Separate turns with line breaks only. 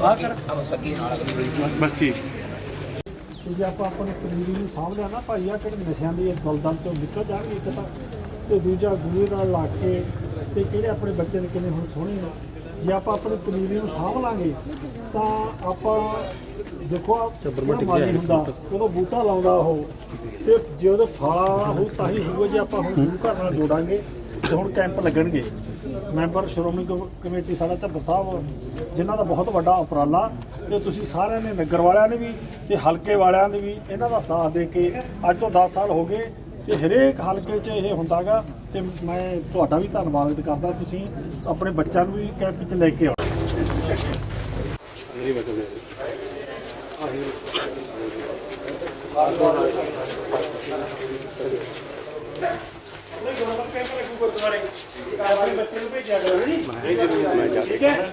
ਸਾਨੂੰ ਸੱਗੀ ਨਾਲ ਅਗਲੀ ਵਾਰੀ।
ਬਸ ਠੀਕ।
ਤੇ ਜੇ ਆਪਾਂ ਆਪਣੇ ਪਨੀਰੀ ਨੂੰ ਸਾਂਭ ਲਿਆ ਨਾ ਭਾਈ ਆ ਕਿਹੜੇ ਨਸ਼ਿਆਂ ਦੀ ਦਲਦਲ ਤੋਂ ਨਿਕਲ ਜਾਣਗੇ ਇੱਕ ਤਾਂ ਤੇ ਦੂਜਾ ਗੁਰੂ ਨਾਲ ਲਾ ਕੇ ਤੇ ਕਿਹੜੇ ਆਪਣੇ ਬੱਚੇ ਨੇ ਕਿੰਨੇ ਹੁਣ ਸੋਹਣੇ ਨੇ। ਜੇ ਆਪਾਂ ਆਪਣੀ ਪਨੀਰੀ ਨੂੰ ਸਾਂਭ ਲਾਂਗੇ ਤਾਂ ਆਪਾਂ ਦੇਖੋ ਮਾਲੀ ਹੁੰਦਾ ਬੂਟਾ ਲਾਉਂਦਾ ਉਹ ਤੇ ਜੇ ਉਹਦੇ ਫਲ ਹੋ ਤਾਂ ਹੀ ਹੋਊਗਾ ਜੇ ਆਪਾਂ ਹੁਣ ਗੁਰੂ ਘਰ ਨਾਲ ਜੋੜਾਂਗੇ ਤੇ ਹੁਣ ਕੈਂਪ ਲੱਗਣਗੇ। ਮੈਂਬਰ ਸ਼੍ਰੋਮਣੀ ਕਮ- ਕਮੇਟੀ ਸਾਡਾ ਧੱਬਰ ਸਾਹਿਬ, ਜਿਨ੍ਹਾਂ ਦਾ ਬਹੁਤ ਵੱਡਾ ਉਪਰਾਲਾ, ਤੇ ਤੁਸੀਂ ਸਾਰਿਆਂ ਨੇ, ਨਗਰ ਵਾਲਿਆਂ ਨੇ ਵੀ, ਤੇ ਹਲਕੇ ਵਾਲਿਆਂ ਨੇ ਵੀ, ਇਹਨਾਂ ਦਾ ਸਾਥ ਦੇ ਕੇ ਅੱਜ ਤੋਂ 10 ਸਾਲ ਹੋ ਗਏ, ਤੇ ਹਰੇਕ ਹਲਕੇ 'ਚ ਇਹ ਹੁੰਦਾਗਾ, ਤੇ ਮੈਂ ਤੁਹਾਡਾ ਵੀ ਧੰਨਵਾਦ ਕਰਦਾ, ਤੁਸੀਂ ਆਪਣੇ ਬੱਚਿਆਂ ਨੂੰ ਵੀ ਕੈਂਪ 'ਚ ਲੈ ਕੇ ਆਓ। ਬੱਚੇ ਨੂੰ ਭੇਜਿਆ ਕਰੋ ਜੀ। ਠੀਕ ਹੈ?